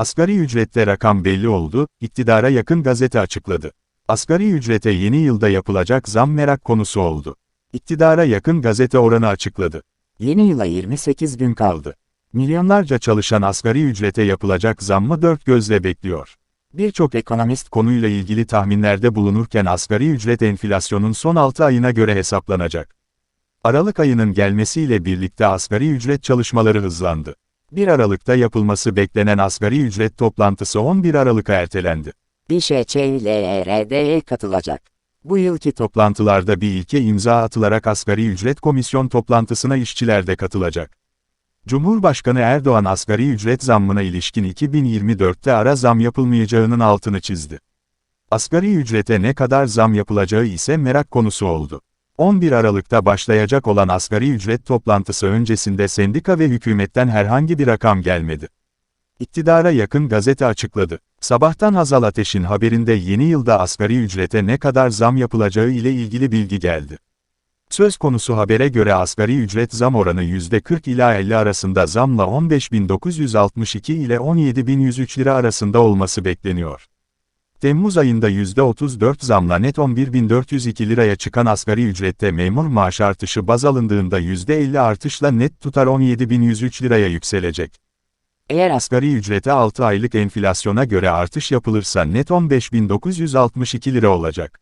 Asgari ücrette rakam belli oldu, iktidara yakın gazete açıkladı. Asgari ücrete yeni yılda yapılacak zam merak konusu oldu. İktidara yakın gazete oranı açıkladı. Yeni yıla 28 gün kaldı. Milyonlarca çalışan asgari ücrete yapılacak zammı dört gözle bekliyor. Birçok ekonomist konuyla ilgili tahminlerde bulunurken asgari ücret enflasyonun son 6 ayına göre hesaplanacak. Aralık ayının gelmesiyle birlikte asgari ücret çalışmaları hızlandı. 1 Aralık'ta yapılması beklenen asgari ücret toplantısı 11 Aralık'a ertelendi. BŞÇİLERD'ye katılacak. Bu yılki toplantılarda bir ilke imza atılarak asgari ücret komisyon toplantısına işçiler de katılacak. Cumhurbaşkanı Erdoğan asgari ücret zammına ilişkin 2024'te ara zam yapılmayacağının altını çizdi. Asgari ücrete ne kadar zam yapılacağı ise merak konusu oldu. 11 Aralık'ta başlayacak olan asgari ücret toplantısı öncesinde sendika ve hükümetten herhangi bir rakam gelmedi. İktidara yakın gazete açıkladı. Sabahtan Hazal Ateş'in haberinde yeni yılda asgari ücrete ne kadar zam yapılacağı ile ilgili bilgi geldi. Söz konusu habere göre asgari ücret zam oranı %40 ila 50 arasında zamla 15.962 ile 17.103 lira arasında olması bekleniyor. Temmuz ayında %34 zamla net 11.402 liraya çıkan asgari ücrette memur maaş artışı baz alındığında %50 artışla net tutar 17.103 liraya yükselecek. Eğer asgari ücrete 6 aylık enflasyona göre artış yapılırsa net 15.962 lira olacak.